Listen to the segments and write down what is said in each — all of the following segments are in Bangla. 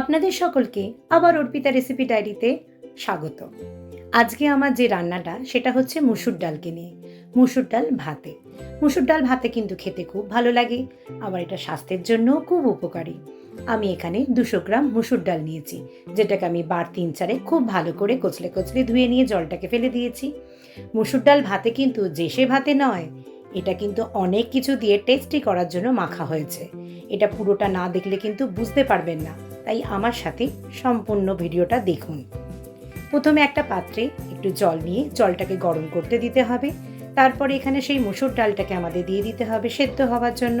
আপনাদের সকলকে আবার অর্পিতা রেসিপি ডায়েরিতে স্বাগত। আজকে আমার যে রান্নাটা, সেটা হচ্ছে মুসুর ডালকে নিয়ে। মুসুর ডাল ভাতে। মুসুর ডাল ভাতে কিন্তু খেতে খুব ভালো লাগে। আবার এটা স্বাস্থ্যের জন্যও খুব উপকারী। আমি এখানে দুশো গ্রাম মুসুর ডাল নিয়েছি, যেটাকে আমি বার তিন চারে খুব ভালো করে কচলে কচলে ধুয়ে নিয়ে জলটাকে ফেলে দিয়েছি। মুসুর ডাল ভাতে কিন্তু যে সে ভাতে নয়, এটা কিন্তু অনেক কিছু দিয়ে টেস্টি করার জন্য মাখা হয়েছে। এটা পুরোটা না দেখলে কিন্তু বুঝতে পারবেন না। তাই আমার সাথে সম্পূর্ণ ভিডিওটা দেখুন। প্রথমে একটা পাত্রে একটু জল নিয়ে জলটাকে গরম করতে দিতে হবে। তারপরে এখানে সেই মুসুর ডালটাকে আমাদের দিয়ে দিতে হবে সেদ্ধ হওয়ার জন্য।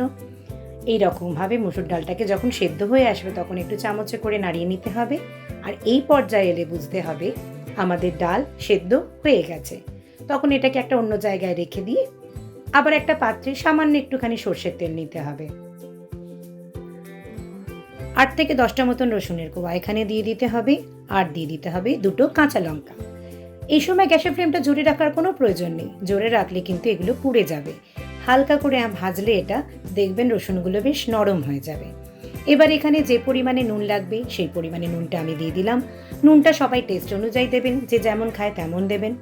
এই রকমভাবে মুসুর ডালটাকে যখন সেদ্ধ হয়ে আসবে তখন একটু চামচে করে নাড়িয়ে নিতে হবে। আর এই পর্যায়ে এলে বুঝতে হবে আমাদের ডাল সেদ্ধ হয়ে গেছে। তখন এটাকে একটা অন্য জায়গায় রেখে দিয়ে আবার একটা পাত্রে সামান্য একটুখানি সর্ষের তেল নিতে হবে। আট থেকে দশটা মতন রসুনের কোয়া। এখানে দিয়ে দিতে হবে, আর দিয়ে দিতে হবে দুটো কাঁচা লঙ্কা। এই সময় গ্যাসের ফ্লেমটা জোরে রাখার কোনো প্রয়োজন নেই। জোরে রাখলে কিন্তু এগুলো পুড়ে যাবে। হালকা করে ভাজলে এটা, দেখবেন রসুনগুলো বেশ নরম হয়ে যাবে। এবার এখানে যে পরিমাণে নুন লাগবে, সেই পরিমাণে নুনটা আমি দিয়ে দিলাম। নুনটা সবাই টেস্ট অনুযায়ী দেবেন, যে যেমন খায় তেমন দেবেন।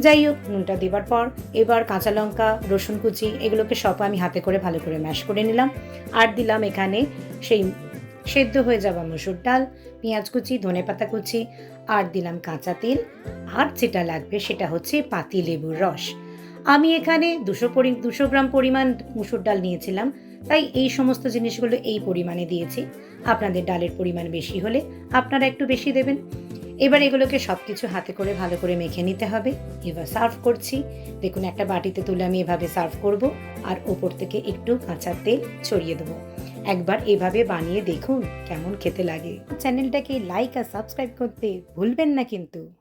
যাই হোক, নুনটা দেবার পর এবার কাঁচা লঙ্কা, রসুন কুচি, এগুলোকে সব আমি হাতে করে ভালো করে ম্যাশ করে নিলাম। আর দিলাম এখানে সেই সেদ্ধ হয়ে যাওয়া মসুর ডাল, পেঁয়াজ কুচি, ধনে পাতা কুচি আর দিলাম কাঁচা তেল। আর যেটা লাগবে সেটা হচ্ছে পাতি লেবুর রস। আমি এখানে দুশো পরি দুশো গ্রাম পরিমাণ মুসুর ডাল নিয়েছিলাম, তাই এই সমস্ত জিনিসগুলো এই পরিমাণে দিয়েছি। আপনাদের ডালের পরিমাণ বেশি হলে আপনারা একটু বেশি দেবেন। এবার এগুলোকে সব কিছু হাতে করে ভালো করে মেখে নিতে হবে। এবার সার্ভ করছি। দেখুন, একটা বাটিতে তুলে আমি এভাবে সার্ভ করব আর ওপর থেকে একটু কাঁচা তেল ছড়িয়ে দেবো। একবার এভাবে বানিয়ে দেখুন কেমন খেতে লাগে। চ্যানেলটাকে লাইক আর সাবস্ক্রাইব করতে ভুলবেন না কিন্তু।